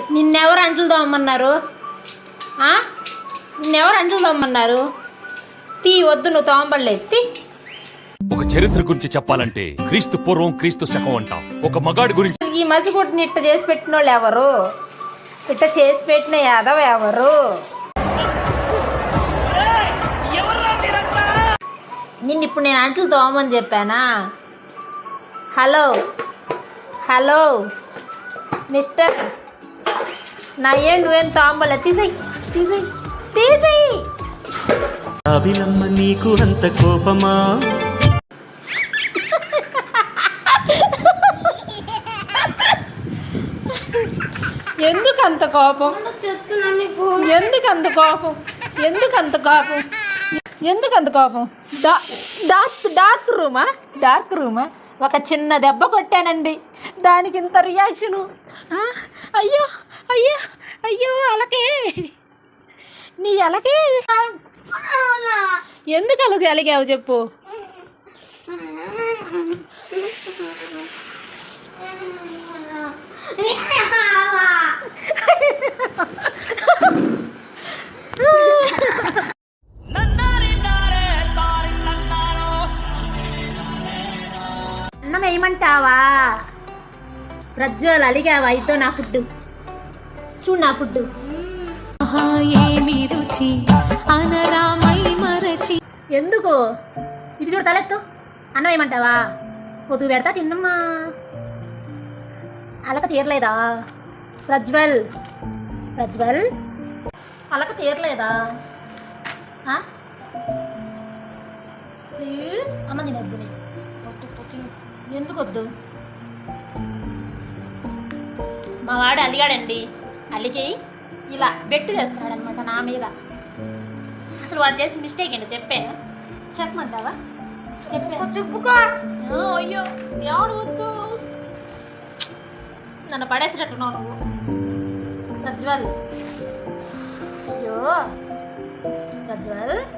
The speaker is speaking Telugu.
నిన్నెవరు అంట్లు తోమన్నారు? నిన్నెవరు అంట్లు తోమన్నారు తీ వద్దు నువ్వు తోమబడలేదు. తీ. ఒక చరిత్ర గురించి చెప్పాలంటే క్రీస్తు పూర్వం క్రీస్తు శకం అంట. ఒక మగాడి గురించి ఈ మసిగుడ్ని ఇట్ట చేసి పెట్టిన వాళ్ళు ఎవరు? ఇట్ట చేసి పెట్టిన యాదవ్ ఎవరు? నిన్ను ఇప్పుడు నేను అంట్లు తోమని చెప్పానా? హలో? హలో? మిస్టర్ నా ఏం నువ్వేం తోమలే తీసేయి తీసేయి తీసేయి అభిలమ్మ నీకు అంత కోపమా ఎందుకు అంత కోపం ఎందుకు అంత కోపం ఎందుకు అంత కోపం ఎందుకు అంత కోపం డా డార్క్ డార్క్ రూమా డార్క్ రూమా ఒక చిన్న దెబ్బ కొట్టానండి దానికి ఇంత రియాక్షను అయ్యో అయ్యో అయ్యో అలకే. నీ అలకే? ఎందుకు అలగ అలిగావు చెప్పు. అన్నం వేయమంటావా ప్రజ్వల్ అలిగావా? ఇద్దో నా ఫుడ్ చూడు నా ఫుడ్ ఆహా ఏమి ఎందుకు? ఇటు చూడు తలెత్తు. అన్నం వేయమంటావా పొద్దు పెడతా తిన్నమ్మా. అలక తీరలేదా? ప్రజ్వల్. ప్రజ్వల్? అలక తీరలేదా? ఆ? ప్లీజ్. అమ్మ నేను. ఎందుకొద్దు? నేను. మా వాడు అలిగాడండి అలిగి ఇలా బెట్టు చేస్తున్నాడు అనమాట నా మీద. అసలు వాడు చేసిన మిస్టేక్ ఏంటో చెప్పాను చెప్పమంటావా? చెప్పుకో. అయ్యో ఎవడు వద్దు. నన్ను పడేసేటట్టున్నావు నువ్వు. ప్రజ్వల్. అయ్యో ప్రజ్వల్.